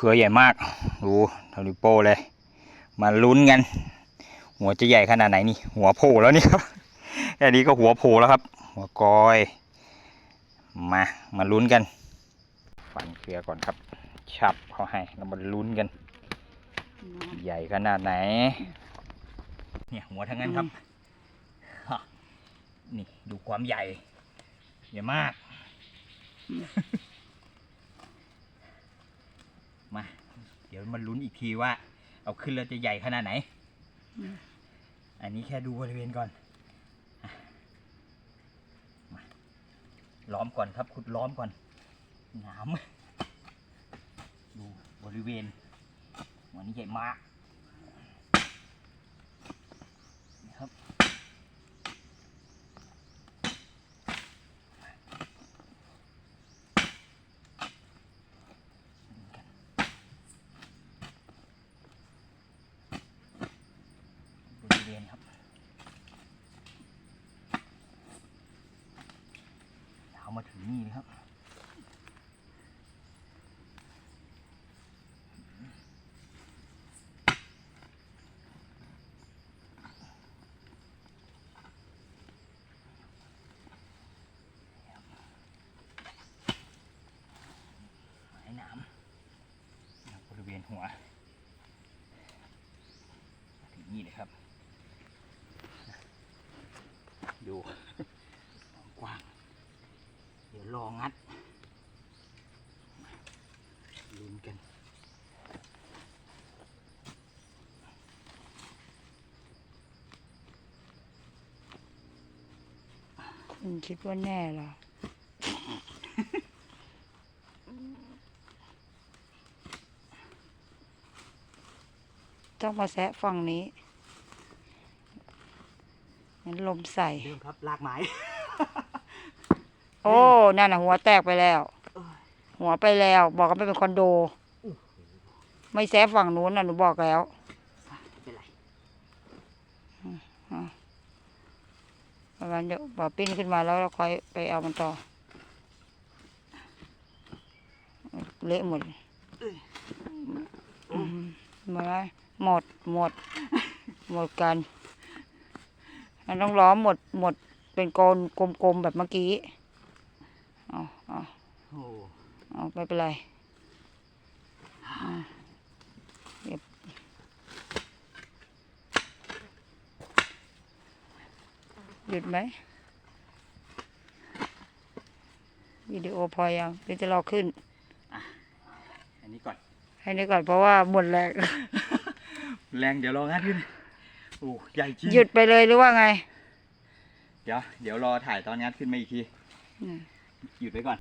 เครือใหญ่มาก ดูเท่านิ้วโป้เลย มาลุ้นกัน หัวจะใหญ่ขนาดไหนนี่ หัวโผล่แล้วนี่ครับแค่นี้ก็หัวโผล่แล้วครับ หัวกอย มา มาลุ้นกันฟันเครือก่อนครับชับเขาให้แล้วมาลุ้นกัน ใหญ่ขนาดไหน เนี่ยหัวทั้งนั้นครับ นี่ดูความใหญ่ ใหญ่มาก มา เดี๋ยวมาลุ้นอีกทีว่า เอาขึ้นแล้วจะใหญ่ขนาดไหนอืมอันนี้แค่ดูบริเวณก่อนอะมาล้อมก่อนครับ ขุดล้อมก่อนหน้ำดูบริเวณหัวนี้ใหญ่มากนี่ครับ บริเวณครับยาวมาถึง นี่เลยครับ หายน้ำบริเวณหัวถึงนี่เลยครับ ดู กว้าง เดี๋ยวรองัดลุ้นกัน คุณคิดว่าแน่เหรอ ต้องมาแซะฝั่งนี้งั้นลมใส่ เรื่องครับลากไม้ โอ้ นั่นน่ะหัวแตกไปแล้ว หัวไปแล้ว บอกว่าไม่เป็นคอนโด ไม่แซะฝั่งนู้นน่ะหนูบอกแล้ว ไม่เป็นไร ประมาณเดี๋ยวบอปิ้นขึ้นมาแล้วเราค่อยไปเอามันต่อ เละหมดอืมหมดแล้วหมดหมด หมดกันมันต้องล้อมหมดหมดเป็นโกนกลมๆแบบเมื่อกี้เอาเอาโอ้เอาไม่เป็นไรอะเก็บ หยุดไหมวิดีโอพอยังเดี๋ยวจะรอขึ้น อันนี้ก่อน ให้นี่ก่อนเพราะว่าหมดแรงแรงเดี๋ยวรองัดขึ้นโอ้ใหญ่จริงหยุดไปเลยหรือว่าไง เดี๋ยว เดี๋ยวรอถ่ายตอนงัดขึ้นมาอีกทีอืมหยุดไว้ก่อน